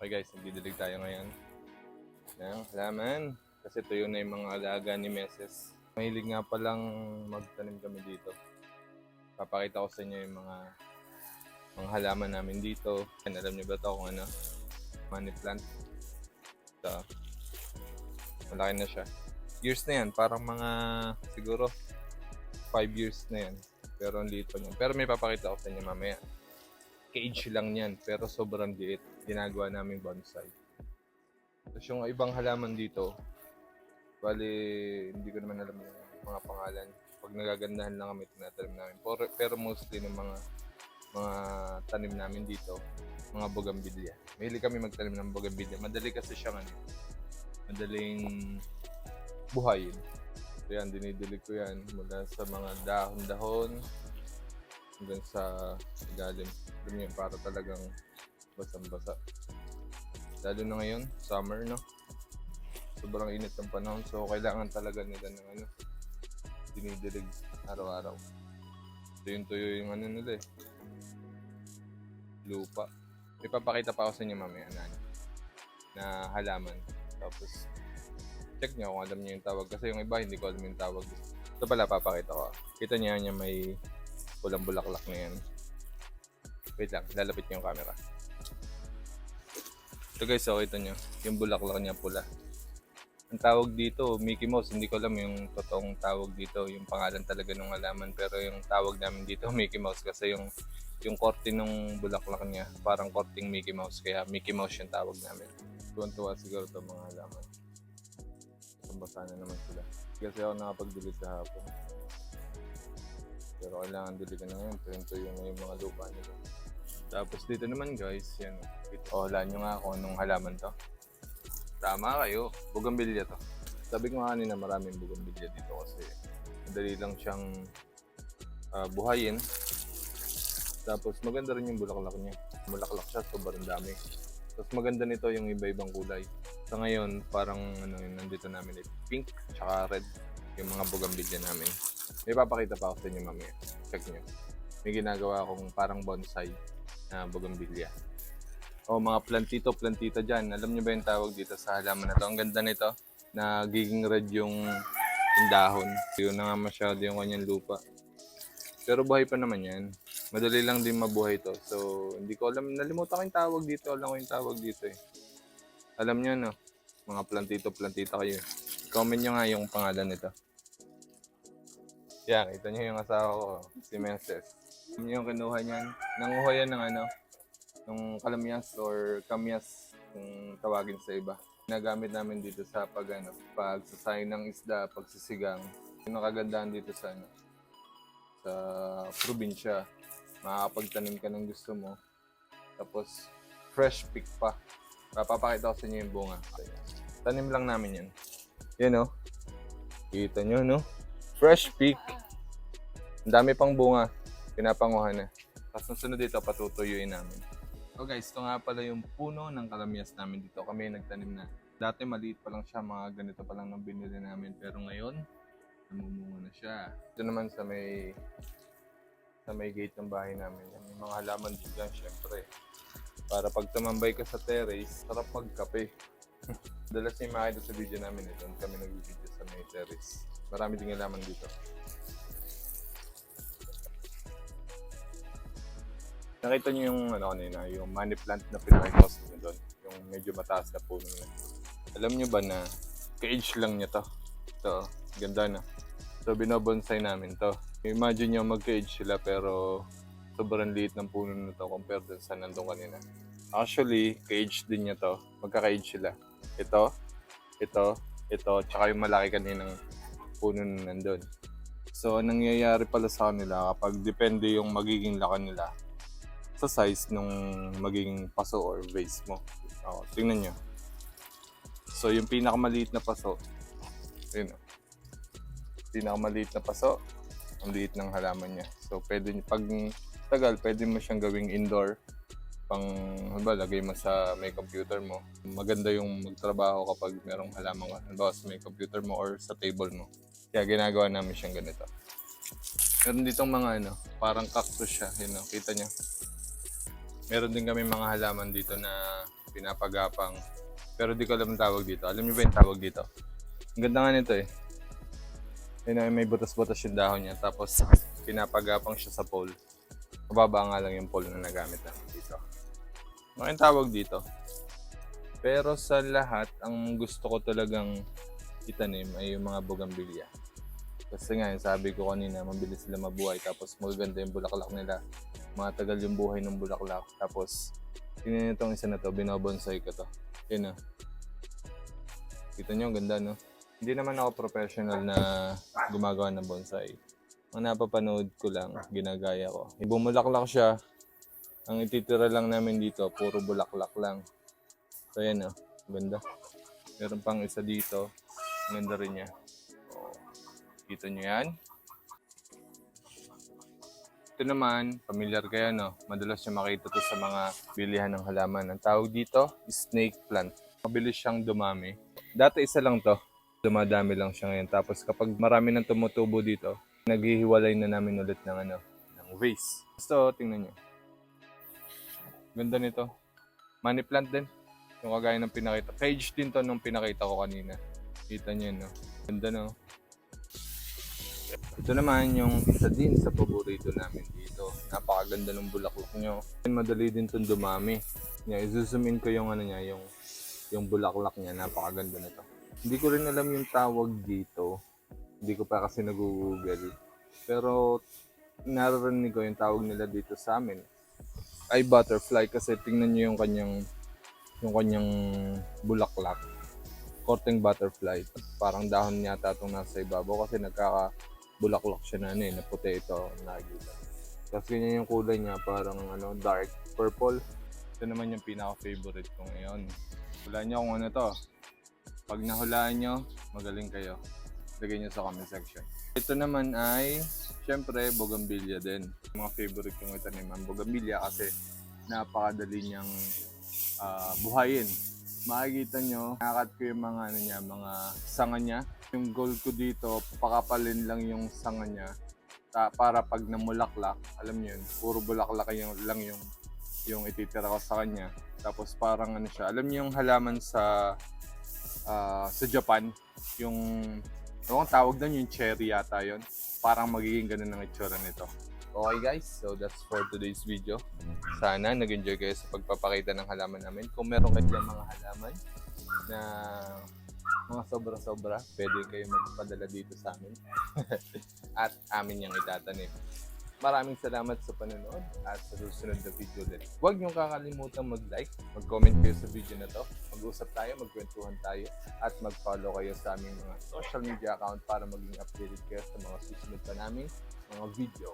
Okay guys, nagdidilig tayo ngayon. Ayan, halaman. Kasi tuyo na yung mga alaga ni Meses. Mahilig nga palang magtanim kami dito. Papakita ko sa inyo yung mga mga halaman namin dito. Yan, alam niyo ba ito kung ano? Money plant. Ito. Malaki na siya. Years na yan. Parang mga siguro 5 years na yan. Pero ang liit pa niyan. Pero may papakita ko sa inyo mamaya. Cage lang yan. Pero sobrang liit. Ginagawa namin bonsai. Tapos yung ibang halaman dito, bali, hindi ko naman alam yung mga pangalan. Pag nagagandahan lang kami, tinatanim namin. Pero, pero mostly ng mga mga tanim namin dito, mga bogambilya. Mahilig kami magtanim ng bogambilya. Madali kasi siyang ano, madaling buhayin. So yan, dinidilig ko yan mula sa mga dahon-dahon hanggang sa ilalim. Alam niyo, para talagang basang-basa. Lalo na ngayon, summer, no? Sobrang init ng panahon, so kailangan talaga nila ng ano, dinidilig araw-araw. Tuyo-tuyo yung ano nila eh. Lupa. May papakita pa ako sa inyo mamaya na, ano, na halaman. Tapos, check nyo kung alam niyo yung tawag. Kasi yung iba, hindi ko alam yung tawag. Ito pala, papakita ko. Kita niyo yan, yung may pulang bulaklak na yan. Wait lang, lalapit niyo yung camera. Ito guys, so kita nyo. Yung bulaklak niya pula. Ang tawag dito, Mickey Mouse. Hindi ko alam yung totoong tawag dito. Yung pangalan talaga ng halaman. Pero yung tawag namin dito, Mickey Mouse. Kasi yung yung korte ng bulaklak niya, parang korting Mickey Mouse. Kaya Mickey Mouse yung tawag namin. Tuwan-tuwa siguro ito mga halaman. Basa na naman sila. Kasi ako nakapag-delete kahapon. Pero kailangan diligan na ngayon. Tuyo-tuyo na yung mga lupa nila. Tapos dito naman guys, yan. O, oh, nyo nga kung anong halaman to. Tama kayo. Bugambilya to. Sabi ko nga kanina maraming bugambilya dito kasi madali lang siyang ah, buhayin. Tapos maganda rin yung bulaklak niya. Bulaklak siya, sobrang dami. Tapos maganda nito yung iba-ibang kulay. Sa ngayon, parang ano nandito namin eh, pink, tsaka red, yung mga bugambilya namin. May papakita pa ako sa inyo mamaya. Check nyo. May ginagawa akong parang bonsai na bugambilya. O mga plantito, plantita dyan. Alam nyo ba yung tawag dito sa halaman na to? Ang ganda nito. Nagiging red yung, yung dahon. Yun na nga masyado yung kanyang lupa. Pero buhay pa naman yan. Madali lang din mabuhay to. So, hindi ko alam. Nalimutan ko yung tawag dito. Alam ko yung tawag dito eh. Alam nyo no? Mga plantito, plantita kayo. Comment nyo nga yung pangalan nito. Yan, kita nyo yung asawa ko. Si Menses. Yung kinuha niyan. Nanguha yan ng ano, ng kalamyas or kamyas kung tawagin sa iba. Nagamit namin dito sa pag ano, pagsasayang ng isda, pagsisigang. Yung dito sa ano, sa probinsya. Makakapagtanim ka ng gusto mo. Tapos fresh pick pa. Papapakita ko sa inyo yung bunga. Tanim lang namin yan. Yan oh. Kita nyo no? Fresh pick. Ang dami pang bunga. Pinapanguhan na. Tapos nung sunod dito, patutuyuin namin. So guys, ito nga pala yung puno ng kalamyas namin dito. Kami nagtanim na. Dati maliit pa lang siya, mga ganito pa lang nang binili namin. Pero ngayon, namumunga na siya. Ito naman sa may sa may gate ng bahay namin. Yung mga halaman dyan, syempre. Para pag tumambay ka sa terrace, sarap magkape. Dalas yung makita sa video namin. Doon kami nag-video sa may terrace. Marami ding halaman dito. Nakita niyo yung ano kanina, yung money plant na pinakikos niyo doon. Yung medyo mataas na puno niya. Alam niyo ba na cage lang niya to? Ito, ganda na. So binobonsai namin to. Imagine nyo mag-cage sila pero sobrang liit ng puno na to compared dun sa nandun kanina. Actually, cage din niya to. Magka-cage sila. Ito, ito, ito, tsaka yung malaki kaninang puno na nandun. So, nangyayari pala sa kanila kapag depende yung magiging laki nila sa size nung magiging paso or vase mo. O, tingnan nyo. So, yung pinakamaliit na paso, yun o. Pinakamaliit na paso, ang liit ng halaman niya. So, pwede nyo, pag tagal, pwede mo siyang gawing indoor. Pang, ba, lagay mo sa may computer mo. Maganda yung magtrabaho kapag merong halaman ka. Halimbawa sa may computer mo or sa table mo. Kaya ginagawa namin siyang ganito. Meron ditong mga ano, parang cactus siya. Yun o, kita niyo. Meron din kami mga halaman dito na pinapagapang. Pero di ko alam ang tawag dito. Alam niyo ba yung tawag dito? Ang ganda nga nito eh. Yun ay may butas-butas yung dahon niya. Tapos pinapagapang siya sa pole. Mababa nga lang yung pole na nagamit namin dito. Ano yung tawag dito? Pero sa lahat, ang gusto ko talagang itanim ay yung mga bugambilya. Kasi nga, yung sabi ko kanina, mabilis sila mabuhay. Tapos magaganda yung bulaklak nila. Matagal yung buhay ng bulaklak. Tapos, tingnan niyo itong isa na to, binobonsai ko to. Yun ah. Kita ang ganda no? Hindi naman ako professional na gumagawa ng bonsai. Ang napapanood ko lang, ginagaya ko. Bumulaklak siya. Ang ititira lang namin dito, puro bulaklak lang. So yan oh, ganda. Meron pang isa dito. Ganda rin niya. Kita niyo yan? Ito naman, familiar kayo no? Madalas niyo makita to sa mga bilihan ng halaman. Ang tawag dito, snake plant. Mabilis siyang dumami. Dati isa lang to. Dumadami lang siya ngayon. Tapos kapag marami nang tumutubo dito, naghihiwalay na namin ulit ng ano, ng vase. Gusto, tingnan niyo. Ganda nito. Money plant din. Yung kagaya ng pinakita. Cage din to nung pinakita ko kanina. Kita niyo, no? Ganda, no? Ito naman yung isa din sa paborito namin dito. Napakaganda ng bulaklak nyo. Madali din itong dumami. Yeah, i-zoom in ko yung ano niya, yung yung bulaklak niya. Napakaganda nito. Hindi ko rin alam yung tawag dito. Hindi ko pa kasi nag-google. Pero naririnig ko yung tawag nila dito sa amin. Ay butterfly kasi tingnan niyo yung kanyang yung kanyang bulaklak. Korteng butterfly. Parang dahon yata itong nasa ibabaw kasi nagkaka bulaklak siya na ano eh, na puti ito nakikita. Tapos ganyan yung kulay niya, parang ano, dark purple. Ito naman yung pinaka-favorite ko ngayon. Hulaan niyo kung ano to. Pag nahulaan niyo, magaling kayo. Lagay niyo sa comment section. Ito naman ay, syempre, bougainvillea din. Mga favorite kong itaniman, bougainvillea kasi napakadali niyang ah, buhayin. Makikita nyo, nakakat ko yung mga ano niya, mga sanga niya. Yung goal ko dito, pakapalin lang yung sanga niya ta- para pag namulaklak, alam niyo yun, puro bulaklak yung, lang yung yung ititira ko sa kanya. Tapos parang ano siya, alam niyo yung halaman sa ah, sa Japan, yung ano tawag doon, yung cherry yata yon Parang magiging ganun ang itsura nito. Okay guys, so that's for today's video. Sana nag-enjoy kayo sa pagpapakita ng halaman namin. Kung meron kayo mga halaman na mga sobra-sobra, pwede kayo magpadala dito sa amin. at amin yung itatanim. Maraming salamat sa panonood at sa susunod na video ulit. Huwag niyong kakalimutan mag-like, mag-comment kayo sa video na to, mag-usap tayo, magkwentuhan tayo, at mag-follow kayo sa aming mga social media account para maging updated kayo sa mga susunod pa namin mga video.